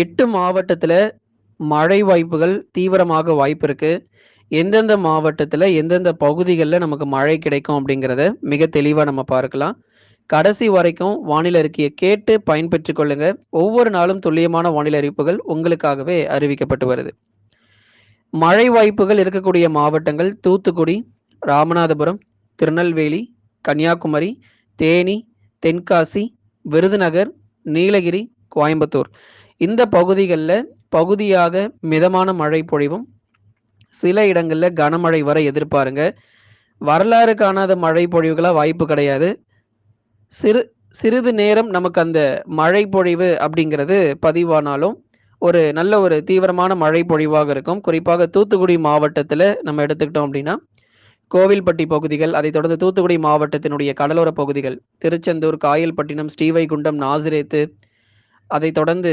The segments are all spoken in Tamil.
எட்டு மாவட்டத்தில் மழை வாய்ப்புகள் தீவிரமாக வாய்ப்பு இருக்கு. எந்தெந்த மாவட்டத்தில் எந்தெந்த பகுதிகளில் நமக்கு மழை கிடைக்கும் அப்படிங்கிறத மிக தெளிவாக நம்ம பார்க்கலாம். கடைசி வரைக்கும் வானிலை அறிக்கையை கேட்டு பயன்பெற்று கொள்ளுங்க. ஒவ்வொரு நாளும் துல்லியமான வானிலை அறிவிப்புகள் உங்களுக்காகவே அறிவிக்கப்பட்டு வருது. மழை வாய்ப்புகள் இருக்கக்கூடிய மாவட்டங்கள் தூத்துக்குடி ராமநாதபுரம் திருநெல்வேலி கன்னியாகுமரி தேனி தென்காசி விருதுநகர் நீலகிரி கோயம்புத்தூர். இந்த பகுதிகளில் பகுதியாக மிதமான மழை பொழிவும். சில இடங்களில் கனமழை வர எதிர்பாருங்க. வரலாறு காணாத மழை பொழிவுகளாக வாய்ப்பு கிடையாது. சிறு சிறிது நேரம் நமக்கு அந்த மழை பொழிவு அப்படிங்கிறது பதிவானாலும் ஒரு நல்ல ஒரு தீவிரமான மழை பொழிவாக இருக்கும். குறிப்பாக தூத்துக்குடி மாவட்டத்தில் நம்ம எடுத்துக்கிட்டோம் அப்படின்னா கோவில்பட்டி பகுதிகள் அதைத் தொடர்ந்து தூத்துக்குடி மாவட்டத்தினுடைய கடலோர பகுதிகள் திருச்செந்தூர் காயல்பட்டினம் ஸ்ரீவைகுண்டம் நாசிரேத்து அதைத் தொடர்ந்து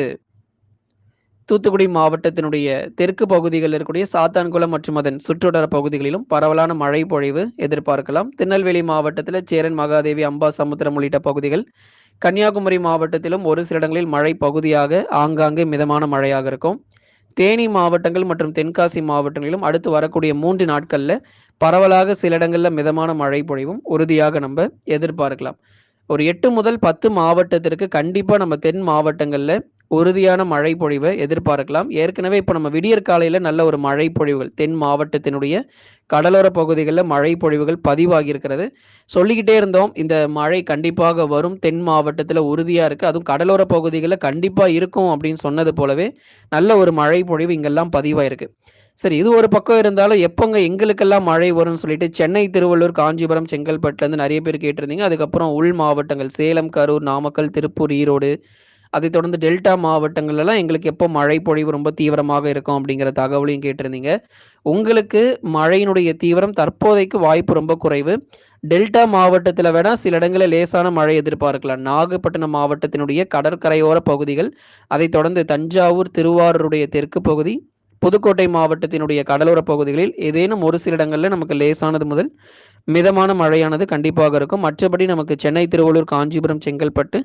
தூத்துக்குடி மாவட்டத்தினுடைய தெற்கு பகுதிகளில் இருக்கக்கூடிய சாத்தான்குளம் மற்றும் அதன் சுற்றுவட்டார பகுதிகளிலும் பரவலான மழை பொழிவு எதிர்பார்க்கலாம். திருநெல்வேலி மாவட்டத்தில் சேரன் மகாதேவி அம்பா சமுத்திரம் உள்ளிட்ட பகுதிகள் கன்னியாகுமரி மாவட்டத்திலும் ஒரு சில இடங்களில் மழை பகுதியாக ஆங்காங்கே மிதமான மழையாக இருக்கும். தேனி மாவட்டங்கள் மற்றும் தென்காசி மாவட்டங்களிலும் அடுத்து வரக்கூடிய மூன்று நாட்களில் பரவலாக சில இடங்களில் மிதமான மழை பொழிவும் உறுதியாக நம்ம எதிர்பார்க்கலாம். ஒரு எட்டு முதல் பத்து மாவட்டத்திற்கு கண்டிப்பாக நம்ம தென் மாவட்டங்களில் உறுதியான மழை பொழிவை எதிர்பார்க்கலாம். ஏற்கனவே இப்போ நம்ம விடியற் காலையில் நல்ல ஒரு மழை பொழிவுகள் தென் மாவட்டத்தினுடைய கடலோர பகுதிகளில் மழை பொழிவுகள் பதிவாகி இருக்கிறது சொல்லிக்கிட்டே இருந்தோம் இந்த மழை கண்டிப்பாக வரும் தென் மாவட்டத்தில் உறுதியாக இருக்குது அதுவும் கடலோர பகுதிகளில் கண்டிப்பாக இருக்கும் அப்படின்னு சொன்னது போலவே நல்ல ஒரு மழை பொழிவு இங்கெல்லாம் பதிவாயிருக்கு. சரி இது ஒரு பக்கம் இருந்தாலும் எப்போங்க எங்களுக்கெல்லாம் மழை வரும்னு சொல்லிட்டு சென்னை திருவள்ளூர் காஞ்சிபுரம் செங்கல்பட்டுலேருந்து நிறைய பேர் கேட்டிருந்தீங்க. அதுக்கப்புறம் உள் மாவட்டங்கள் சேலம் கரூர் நாமக்கல் திருப்பூர் ஈரோடு அதைத் தொடர்ந்து டெல்டா மாவட்டங்கள்லாம் எங்களுக்கு எப்போ மழை பொழிவு ரொம்ப தீவிரமாக இருக்கும் அப்படிங்கிற தகவலையும் கேட்டிருந்தீங்க. உங்களுக்கு மழையினுடைய தீவிரம் தற்போதைக்கு வாய்ப்பு ரொம்ப குறைவு. டெல்டா மாவட்டத்தில் வேணால் சில இடங்களில் லேசான மழை எதிர்பார்க்கலாம். நாகப்பட்டினம் மாவட்டத்தினுடைய கடற்கரையோர பகுதிகள் அதைத் தொடர்ந்து தஞ்சாவூர் திருவாரூருடைய தெற்கு பகுதி புதுக்கோட்டை மாவட்டத்தினுடைய கடலோர பகுதிகளில் ஏதேனும் ஒரு சில இடங்களில் நமக்கு லேசானது முதல் மிதமான மழையானது கண்டிப்பாக இருக்கும். மற்றபடி நமக்கு சென்னை திருவள்ளூர் காஞ்சிபுரம் செங்கல்பட்டு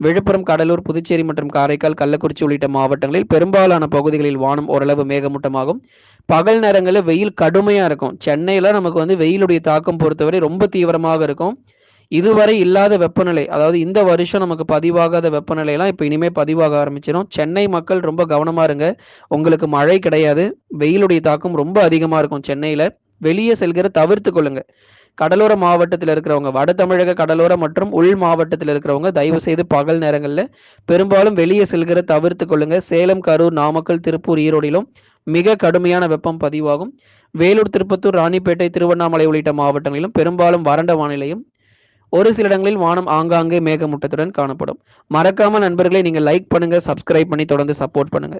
விழுப்புரம் கடலூர் புதுச்சேரி மற்றும் காரைக்கால் கள்ளக்குறிச்சி உள்ளிட்ட மாவட்டங்களில் பெரும்பாலான பகுதிகளில் வானம் ஓரளவு மேகமூட்டமாகும். பகல் நேரங்களில் வெயில் கடுமையாக இருக்கும். சென்னையில் நமக்கு வந்து வெயிலுடைய தாக்கம் பொறுத்தவரை ரொம்ப தீவிரமாக இருக்கும். இதுவரை இல்லாத வெப்பநிலை அதாவது இந்த வருஷம் நமக்கு பதிவாகாத வெப்பநிலையெல்லாம் இப்போ இனிமேல் பதிவாக ஆரம்பிச்சிடும் சென்னை மக்கள் ரொம்ப கவனமாக இருங்க. உங்களுக்கு மழை கிடையாது. வெயிலுடைய தாக்கம் ரொம்ப அதிகமாக இருக்கும் சென்னையில். வெளியே செல்கிற தவிர்த்து கொள்ளுங்கள் கடலோர மாவட்டத்தில் இருக்கிறவங்க வட தமிழக கடலோர மற்றும் உள் மாவட்டத்தில் இருக்கிறவங்க தயவு செய்து பகல் நேரங்களில் பெரும்பாலும் வெளியே செல்கிற தவிர்த்து கொள்ளுங்க. சேலம் கரூர் நாமக்கல் திருப்பூர் ஈரோடிலும் மிக கடுமையான வெப்பம் பதிவாகும். வேலூர் திருப்பத்தூர் ராணிப்பேட்டை திருவண்ணாமலை உள்ளிட்ட மாவட்டங்களிலும் பெரும்பாலும் வறண்ட வானிலையும் ஒரு சில இடங்களில் வானம் ஆங்காங்கே மேகமூட்டத்துடன் காணப்படும். மறக்காம நண்பர்களை நீங்கள் லைக் பண்ணுங்க சப்ஸ்கிரைப் பண்ணி தொடர்ந்து சப்போர்ட் பண்ணுங்க.